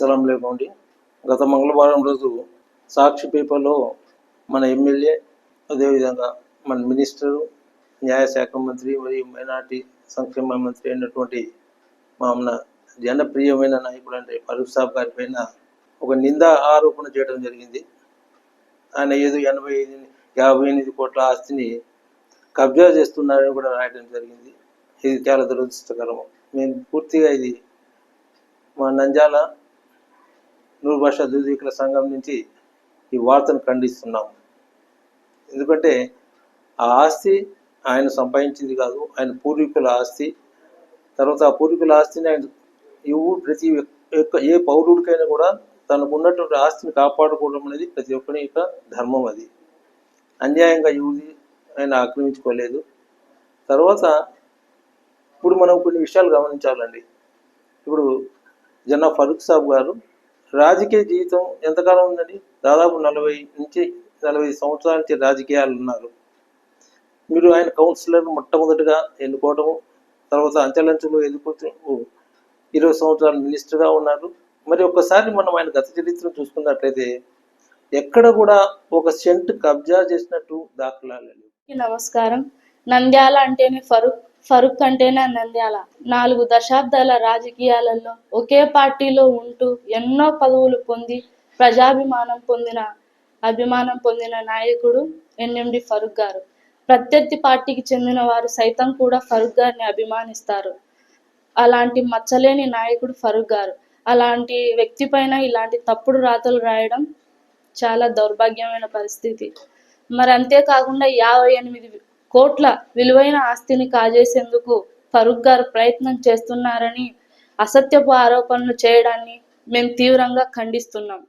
సలాం లేకోండి గత మంగళవారం రోజు సాక్షి పేపర్లో మన ఎమ్మెల్యే అదేవిధంగా మన మినిస్టరు న్యాయశాఖ మంత్రి మరియు మైనార్టీ సంక్షేమ మంత్రి అయినటువంటి మా జనప్రియమైన నాయకుడు అంటే ఫరూక్ సాబ్ గారి పైన ఒక నిందా ఆరోపణ చేయడం జరిగింది. ఆయన ఏదో ఎనభై ఐదు యాభై ఎనిమిది కోట్ల ఆస్తిని కబ్జా చేస్తున్నారని కూడా రాయడం జరిగింది. ఇది చాలా దురదృష్టకరం మేము పూర్తిగా ఇది మా నంజాల నూరు భాషా దుర్దీకుల సంఘం నుంచి ఈ వార్తను ఖండిస్తున్నాం. ఎందుకంటే ఆ ఆస్తి ఆయన సంపాదించింది కాదు ఆయన పూర్వీకుల ఆస్తి. తర్వాత ఆ పూర్వీకుల ఆస్తిని ఆయన ఇవ్వు ప్రతి యొక్క ఏ పౌరుడికైనా కూడా తనకు ఉన్నటువంటి ఆస్తిని కాపాడుకోవడం అనేది ప్రతి ఒక్కరి యొక్క ధర్మం అది. అన్యాయంగా ఎవరి ఆయన ఆక్రమించుకోలేదు. తర్వాత ఇప్పుడు మనం కొన్ని విషయాలు గమనించాలండి. ఇప్పుడు జనా ఫరూక్ సాబ్ గారు రాజకీయ జీవితం ఎంతకాలం ఉందండి? దాదాపు నలభై నుంచి నలభై సంవత్సరాల నుంచి రాజకీయాలు ఉన్నారు. మీరు ఆయన కౌన్సిలర్ మొట్టమొదటిగా ఎన్నుకోవటము తర్వాత అంచెలంచెలు ఎదుర్కొంటూ ఇరవై సంవత్సరాలు మినిస్టర్గా ఉన్నారు. మరి ఒక్కసారి మనం ఆయన గత చరిత్ర చూసుకున్నట్లయితే ఎక్కడ కూడా ఒక సెంట్ కబ్జా చేసినట్టు దాఖలాలు నమస్కారం. నంద్యాల అంటేనే ఫరూక్ ఫరూక్ అంటేనే నంద్యాల నాలుగు దశాబ్దాల రాజకీయాలలో ఒకే పార్టీలో ఉంటూ ఎన్నో పదవులు పొంది ప్రజాభిమానం పొందిన అభిమానం పొందిన నాయకుడు ఎన్ఎండి ఫరూక్ గారు. ప్రత్యర్థి పార్టీకి చెందిన వారు సైతం కూడా ఫరూక్ గారిని అభిమానిస్తారు. అలాంటి మచ్చలేని నాయకుడు ఫరూక్ గారు. అలాంటి వ్యక్తి పైన ఇలాంటి తప్పుడు రాతలు రాయడం చాలా దౌర్భాగ్యమైన పరిస్థితి. మరి అంతేకాకుండా యాభై ఎనిమిది కోట్ల విలువైన ఆస్తిని కాజేసేందుకు ఫరూక్ గారు ప్రయత్నం చేస్తున్నారని అసత్యపు ఆరోపణలు చేయడాన్ని మేము తీవ్రంగా ఖండిస్తున్నాం.